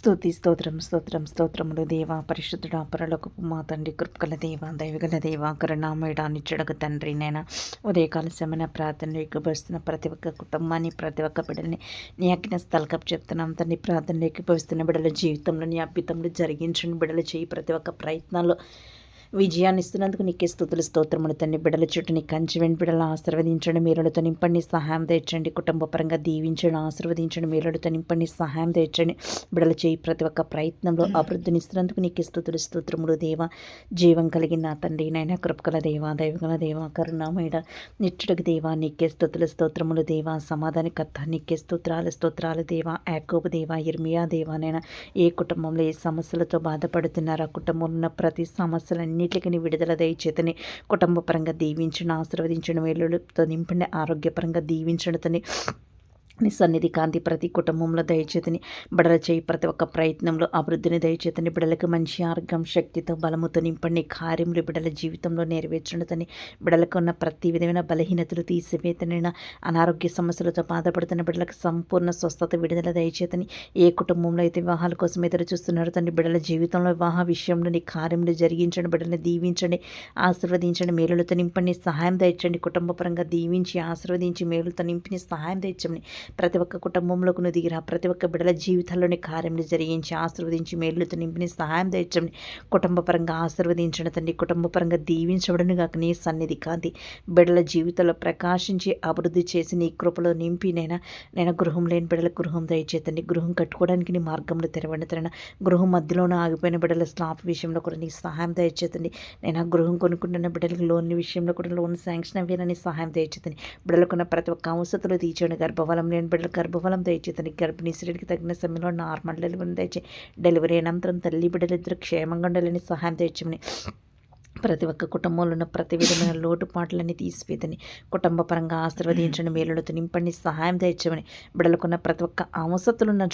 స్తుతి స్తోత్రం స్తోత్రం స్తోత్రములు దేవ పరిశుద్ధుడ పరలోకపు మా తండ్రి కృపగల దేవ దైవగల దేవ కరుణామయుడా నిచ్చడగ తండ్రి నేను. ఉదయకాల సమన ప్రార్థనలు ఎక్కువస్తున్న ప్రతి ఒక్క కుటుంబాన్ని ప్రతి ఒక్క బిడ్డల్ని నీ అగ్న స్థలకప్ చెప్తున్నాం తండ్రి. ప్రార్థనలు ఎక్కువస్తున్న బిడ్డల జీవితంలో నీ అద్భుతంలో జరిగించండి బిడ్డలు చేయి. ప్రతి ఒక్క ప్రయత్నాల్లో విజయాన్ని ఇస్తున్నందుకు నీకే స్థుతులు స్తోత్రములు తండ్రి బిడల చుట్టూ నీ కంచి వెండి బిడల ఆశీర్వదించండి మీరులతో నింపండి సహాయం తెచ్చండి కుటుంబ పరంగా దీవించండి ఆశీర్వదించండి మీరులతో నింపండి సహాయం తెచ్చండి బిడల చేయి ప్రతి ఒక్క ప్రయత్నంలో అభివృద్ధినిస్తున్నందుకు నీకే స్థుతులు స్తోత్రములు దేవ. జీవం కలిగిన నా తండ్రి నాయన కృపకల దేవ దైవగల దేవ కరుణామయుడ నిచ్చుడికి దేవ నీకే స్థుతులు స్తోత్రములు దేవ. సమాధానకర్త నీకే స్తోత్రాలు స్తోత్రాలు దేవ. యాకోబు దేవ ఇర్మియా దేవ నైనా ఏ కుటుంబంలో ఏ సమస్యలతో బాధపడుతున్నారో ఆ కుటుంబంలో ఉన్న ప్రతి సమస్యలన్నీ అన్నింటికి విడుదల దయచేతని కుటుంబపరంగా దీవించండి ఆశీర్వదించడం వేలుతో నింపండి ఆరోగ్యపరంగా దీవించడతని నీ సన్నిధి కాంతి ప్రతి కుటుంబంలో దయచేతని బిడల చేయి ప్రతి ఒక్క ప్రయత్నంలో అభివృద్ధిని దయచేతని బిడలకు మంచి ఆరోగ్యం శక్తితో బలముతో నింపండి. కార్యములు బిడల జీవితంలో నెరవేర్చడతని బిడలకు ఉన్న ప్రతి విధమైన బలహీనతలు తీసివేతనైన అనారోగ్య సమస్యలతో బాధపడుతున్న బిడలకు సంపూర్ణ స్వస్థత విడుదల దయచేతని ఏ కుటుంబంలో అయితే వివాహాల కోసం ఎదురు చూస్తున్నారో తండ్రి బిడల జీవితంలో వివాహ విషయంలో నీ కార్యములు జరిగించండి. బిడ్డలను దీవించండి ఆశీర్వదించండి మేలులతో నింపండి. సహాయం దయచండి. కుటుంబ పరంగా దీవించి ఆశీర్వదించి మేలులతో నింపిని సహాయం తెచ్చండి ప్రతి ఒక్క కుటుంబంలోకి నువ్వు దిగిరా ప్రతి ఒక్క బిడ్డల జీవితాల్లోని కార్యములు జరిగించి ఆశీర్వదించి మేలుతో నింపిని సహాయం తెచ్చండి కుటుంబపరంగా ఆశీర్వదించడం తండ్రి కుటుంబపరంగా దీవించబడను కాక నీ సన్నిధి కాంతి బిడ్డల జీవితంలో ప్రకాశించి అభివృద్ధి చేసి నీ కృపలో నింపి నేను నేను గృహం లేని బిడ్డల గృహం దయచేతండి గృహం కట్టుకోవడానికి నీ మార్గంలో తెరవండి తన గృహం మధ్యలోనే ఆగిపోయిన బిడ్డల స్లాప్ విషయంలో కూడా నీ సహాయం దయచేతండి నేను గృహం కొనుక్కుంటున్న బిడ్డలకు లోన్ విషయంలో కూడా లోన్ శాంక్షన్ అవ్వాలని సహాయం దయచేతండి బిడ్డలకున్న ప్రతి ఒక్క అవసరతలు తీర్చండి. గర్భవలం లేని బిడ్డలు గర్భఫలం దయచేతని గర్భిణీ స్త్రీకి తగిన సమయంలో నార్మల్ డెలివరీ దయచే డెలివరీ అనంతరం తల్లి బిడ్డలు ఇద్దరు క్షేమంగా ఉండాలని సహాయం తెచ్చమని. ప్రతి ఒక్క కుటుంబంలో ఉన్న ప్రతి విధమైన లోటుపాట్లన్నీ తీసివేదని కుటుంబ పరంగా ఆశీర్వదించండి మేలులతో నింపండి సహాయం తెచ్చమని బిడలకున్న ప్రతి ఒక్క అవసతులు ఉన్న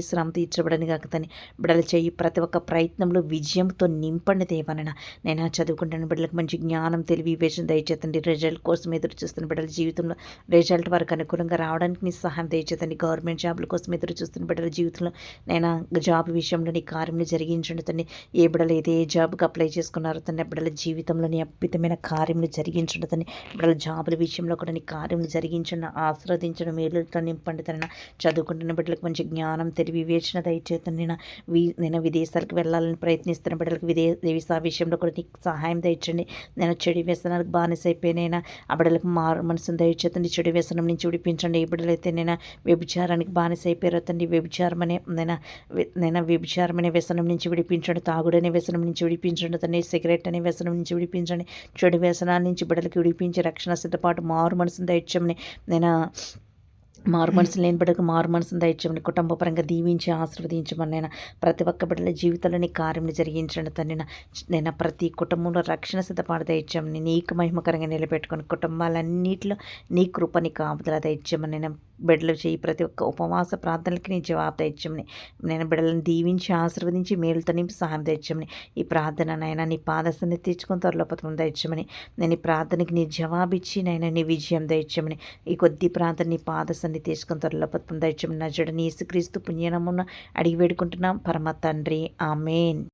శ్రమ తీర్చబడని కాకతని బిడలు చేయి ప్రతి ఒక్క ప్రయత్నంలో విజయంతో నింపండి దేవనన. నేను చదువుకుంటాను బిడ్డలకు మంచి జ్ఞానం తెలివి వివేచన దయచేతండి రిజల్ట్ కోసం ఎదురు చూస్తున్న బిడ్డల జీవితంలో రిజల్ట్ వరకు అనుకూలంగా రావడానికి నీ సహాయం దయచేతండి గవర్నమెంట్ జాబ్ల కోసం ఎదురు చూస్తున్న బిడ్డల జీవితంలో నేను జాబ్ విషయంలో నీ కార్యంలో జరిగించండి తండ్రి ఏ బిడ్డలు ఏ జాబ్కి అప్లై చేసుకున్నారో తండ్రి బిడ్డల బిడ్డల జీవితంలోని అద్భుతమైన కార్యములు జరిగించడదని బిడ్డల జాబుల విషయంలో కూడా నీ కార్యములు జరిగించడం ఆశ్రవదించడం మేలుతో నింపండి తన చదువుకుంటున్న బిడ్డలకు మంచి జ్ఞానం తెలివి వివేచన దయచేతను నేను వి నేను విదేశాలకు వెళ్ళాలని ప్రయత్నిస్తున్న బిడ్డలకు విదే వీసా విషయంలో కూడా నీకు సహాయం దయచండి. నేను చెడు వ్యసనాలకు బానిస అయిపోయినైనా ఆ బిడ్డలకు మారు మనసును దయచేతండి చెడు వ్యసనం నుంచి విడిపించండి. ఏ బిడ్డలైతే నేను వ్యభిచారానికి బానిస అయిపోయారో తండ్రి వ్యభిచారం అనే నేను నేను వ్యభిచారం అనే వ్యసనం నుంచి విడిపించండి. తాగుడనే వ్యసనం నుంచి విడిపించండి. తన్ని సిగరెట్ అనే వ్యసనం నుంచి విడిపించండి. చెడు వ్యసనాల నుంచి బిడ్డలకి విడిపించి రక్షణ సిద్ధపాటు మారు మనసును దయచమని నేను మారు మనసు లేని బిడ్డకు మారు మనసును దయచేయమని కుటుంబ పరంగా దీవించి ఆశీర్వదించమని నేను ప్రతి ఒక్క బిడ్డల జీవితంలోని కార్యం జరిగించండి తన నేను ప్రతి కుటుంబంలో రక్షణ సిద్ధపాటు దయచేయమని నీకు మహిమకరంగా నిలబెట్టుకుని కుటుంబాలన్నింటిలో నీ కృపని కాపుదల దయచేయమని నేను బిడ్డలు చేయి. ప్రతి ఒక్క ఉపవాస ప్రార్థనలకి నీ జవాబు తెచ్చమని. నేను బిడ్డలను దీవించి ఆశీర్వదించి మేలుతో నింపి సహాయం తెచ్చమని. ఈ ప్రార్థన నైనా నీ పాదస్థాన్ని తెచ్చుకొని త్వరలో పథకం తెచ్చమని. నేను ఈ ప్రార్థనకి నీ జవాబిచ్చి నైనా నీ విజయం తెచ్చమని. ఈ కొద్ది ప్రార్థన నీ పాదస్థాన్ని తీసుకొని త్వరలో పథకం తెచ్చమని. నా జడ నీ క్రీస్తు పుణ్యనమున అడిగి వేడుకుంటున్నాం. పరమ తండ్రి. ఆమెన్.